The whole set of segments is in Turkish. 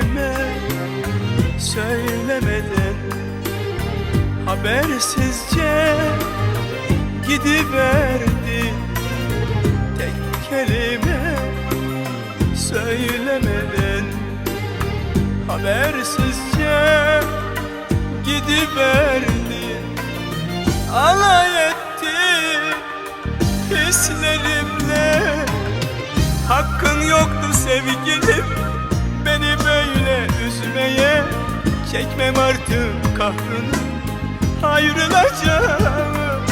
kelime söylemeden Habersizce gidiverdi Tek kelime söylemeden Habersizce gidiverdi Alay etti hislerimle. Hakkın yoktu sevgilim Çekmem artık kahrını Ayrılacağım.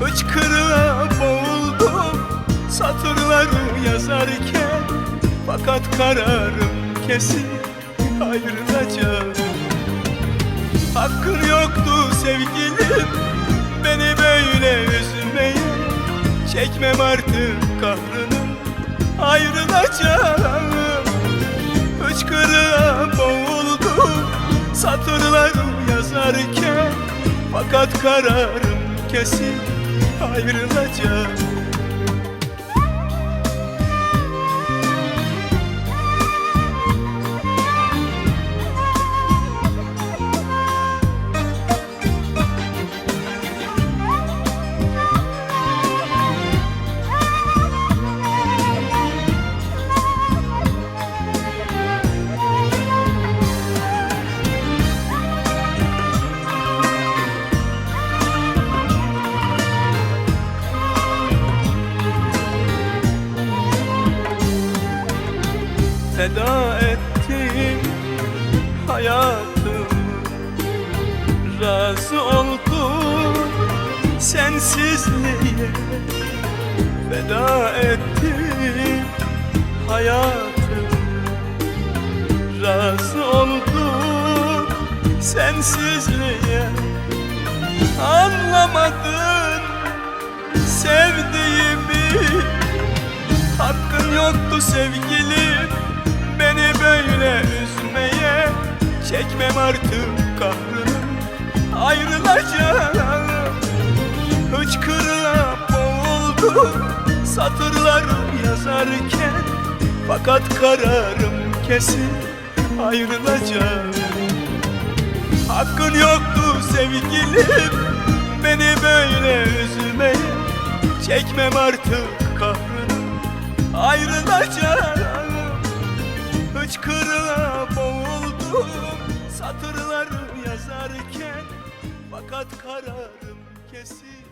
Hıçkırığa boğuldum Satırları yazarken. Fakat kararım kesin Ayrılacağım. Hakkın yoktu sevgilim Beni böyle üzmeye Çekmem artık kahrını Ayrılacağım Fakat kararım kesin Ayrılacağım feda ettim hayatımı. Razı oldum sensizliğe. Feda ettim hayatımı. Razı oldum sensizliğe. Anlamadın sevdiğimi. Hakkın yoktu sevgilim artık kahrını Ayrılacağım. Hıçkırığa boğuldum Satırları yazarken Fakat kararım kesin Ayrılacağım. Hakkın yoktu sevgilim Beni böyle üzmeye Çekmem artık kahrını Ayrılacağım. Hıçkırığa Fakat kararım kesin